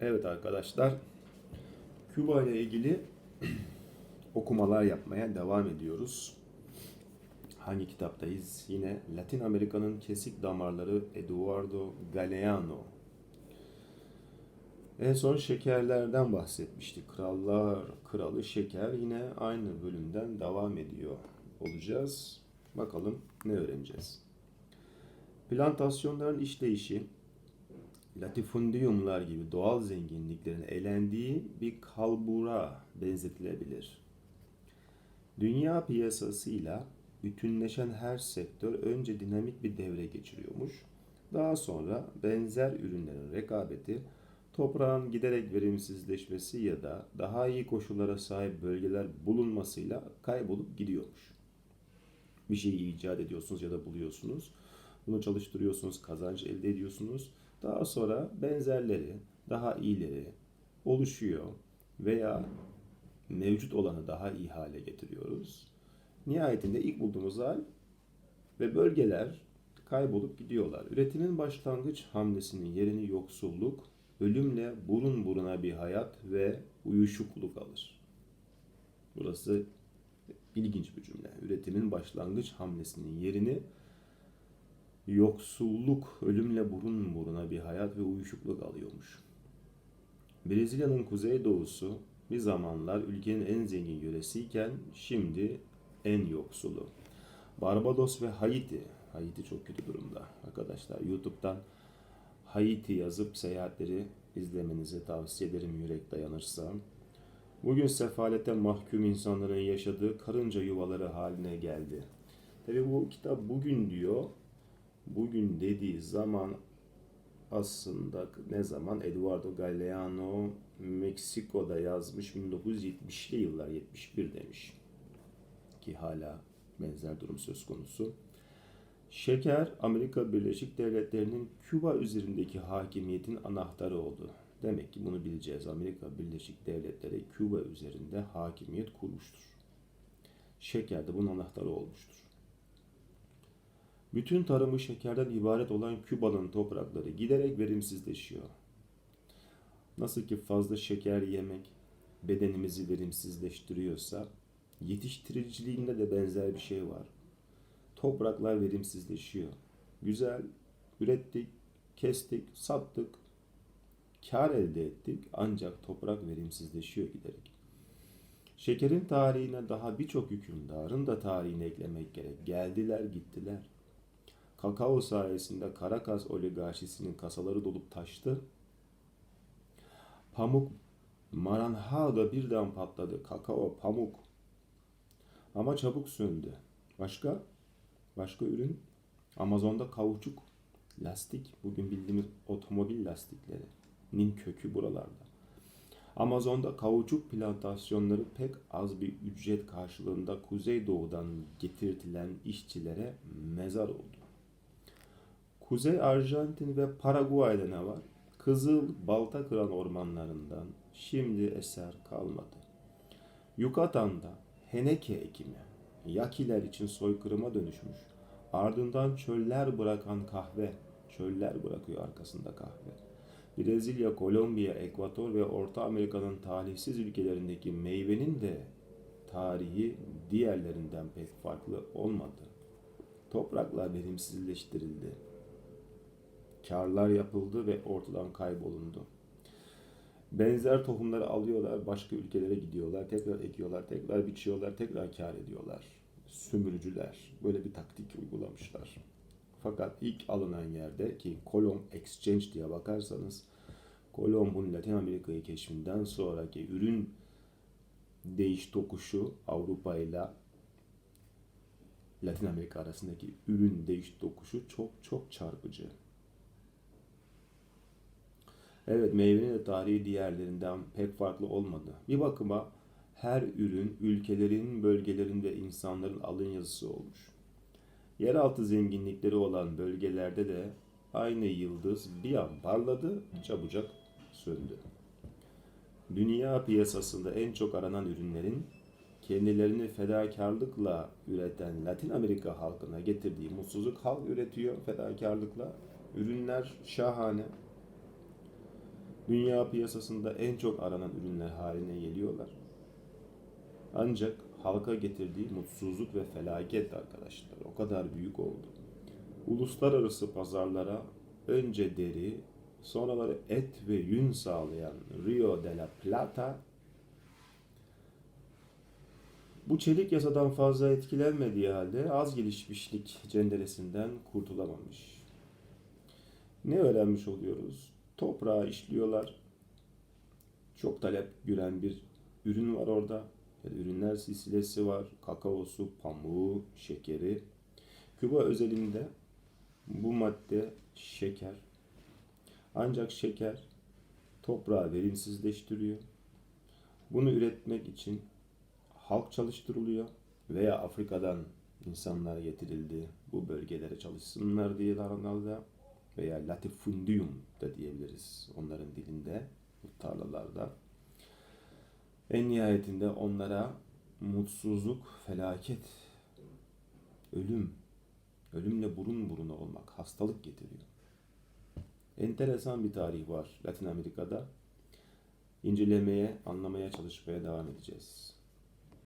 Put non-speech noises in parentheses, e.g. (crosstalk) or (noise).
Evet arkadaşlar, Küba ile ilgili (clears throat) okumalar yapmaya devam ediyoruz. Hangi kitaptayız? Yine Latin Amerika'nın kesik damarları Eduardo Galeano. En son şekerlerden bahsetmiştik. Krallar Kralı Şeker yine aynı bölümden devam ediyor olacağız. Bakalım ne öğreneceğiz. Plantasyonların işleyişi, latifundiyumlar gibi doğal zenginliklerin elendiği bir kalbura benzetilebilir. Dünya piyasasıyla bütünleşen her sektör önce dinamik bir devre geçiriyormuş. Daha sonra benzer ürünlerin rekabeti, toprağın giderek verimsizleşmesi ya da daha iyi koşullara sahip bölgeler bulunmasıyla kaybolup gidiyormuş. Bir şeyi icat ediyorsunuz ya da buluyorsunuz. Bunu çalıştırıyorsunuz, kazanç elde ediyorsunuz. Daha sonra benzerleri, daha iyileri oluşuyor veya mevcut olanı daha iyi hale getiriyoruz. Nihayetinde ilk bulduğumuz hal ve bölgeler kaybolup gidiyorlar. Üretimin başlangıç hamlesinin yerini yoksulluk, ölümle burun buruna bir hayat ve uyuşukluk alır. Burası ilginç bir cümle. Üretimin başlangıç hamlesinin yerini yoksulluk, ölümle burun buruna bir hayat ve uyuşukluk alıyormuş. Brezilya'nın kuzeydoğusu bir zamanlar ülkenin en zengin yöresiyken şimdi en yoksulu. Barbados ve Haiti. Haiti çok kötü durumda arkadaşlar. YouTube'dan Haiti yazıp seyahatleri izlemenizi tavsiye ederim yürek dayanırsa. Bugün sefalete mahkum insanların yaşadığı karınca yuvaları haline geldi. Tabi bu kitap bugün diyor. Bugün dediği zaman aslında ne zaman Eduardo Galeano Meksiko'da yazmış 1970'li yıllar 71 demiş ki hala benzer durum söz konusu. Şeker Amerika Birleşik Devletleri'nin Küba üzerindeki hakimiyetin anahtarı oldu. Demek ki bunu bileceğiz. Amerika Birleşik Devletleri Küba üzerinde hakimiyet kurmuştur. Şeker de bunun anahtarı olmuştur. Bütün tarımı şekerden ibaret olan Küba'nın toprakları giderek verimsizleşiyor. Nasıl ki fazla şeker yemek bedenimizi verimsizleştiriyorsa, yetiştiriciliğinde de benzer bir şey var. Topraklar verimsizleşiyor. Güzel, ürettik, kestik, sattık, kar elde ettik ancak toprak verimsizleşiyor giderek. Şekerin tarihine daha birçok hükümdarın da tarihini eklemek gerek. Geldiler gittiler. Kakao sayesinde Caracas oligarşisinin kasaları dolup taştı. Pamuk Maranha'da birden patladı. Kakao, pamuk. Ama çabuk söndü. Başka? Başka ürün? Amazon'da kauçuk, lastik. Bugün bildiğimiz otomobil lastiklerinin kökü buralarda. Amazon'da kauçuk plantasyonları pek az bir ücret karşılığında Kuzeydoğu'dan getirtilen işçilere mezar oldu. Kuzey Arjantin ve Paraguay'da ne var? Kızıl balta kıran ormanlarından şimdi eser kalmadı. Yukatan'da heneke ekimi, yakiler için soykırıma dönüşmüş. Ardından çöller bırakan kahve, çöller bırakıyor arkasında kahve. Brezilya, Kolombiya, Ekvator ve Orta Amerika'nın talihsiz ülkelerindeki meyvenin de tarihi diğerlerinden pek farklı olmadı. Topraklar verimsizleştirildi. Karlar yapıldı ve ortadan kaybolundu. Benzer tohumları alıyorlar, başka ülkelere gidiyorlar, tekrar ekiyorlar, tekrar biçiyorlar, tekrar kar ediyorlar. Sömürücüler böyle bir taktik uygulamışlar. Fakat ilk alınan yerde ki Colomb Exchange diye bakarsanız Colomb'un Latin Amerika'yı keşfinden sonraki ürün değiş tokuşu Avrupa ile Latin Amerika arasındaki ürün değiş tokuşu çok çok çarpıcı. Evet meyvenin de tarihi diğerlerinden pek farklı olmadı. Bir bakıma her ürün ülkelerin, bölgelerin ve insanların alın yazısı olmuş. Yeraltı zenginlikleri olan bölgelerde de aynı yıldız bir an parladı, çabucak söndü. Dünya piyasasında en çok aranan ürünlerin kendilerini fedakarlıkla üreten Latin Amerika halkına getirdiği mutsuzluk halk üretiyor fedakarlıkla. Ürünler şahane. Dünya piyasasında en çok aranan ürünler haline geliyorlar. Ancak halka getirdiği mutsuzluk ve felaket arkadaşlar o kadar büyük oldu. Uluslararası pazarlara önce deri, sonraları et ve yün sağlayan Rio de la Plata bu çelik yasadan fazla etkilenmediği halde az gelişmişlik cenderesinden kurtulamamış. Ne öğrenmiş oluyoruz? Toprağı işliyorlar. Çok talep gören bir ürün var orada. Ya ürünler silsilesi var. Kakaosu, pamuğu, şekeri. Küba özelinde bu madde şeker. Ancak şeker toprağı verimsizleştiriyor. Bunu üretmek için halk çalıştırılıyor veya Afrika'dan insanlar getirildi bu bölgelere çalışsınlar diye Daranal'da veya latifundium da diyebiliriz onların dilinde bu tarlalarda. En nihayetinde onlara mutsuzluk, felaket, ölüm, ölümle burun buruna olmak, hastalık getiriyor. Enteresan bir tarih var Latin Amerika'da. İncelemeye, anlamaya çalışmaya devam edeceğiz.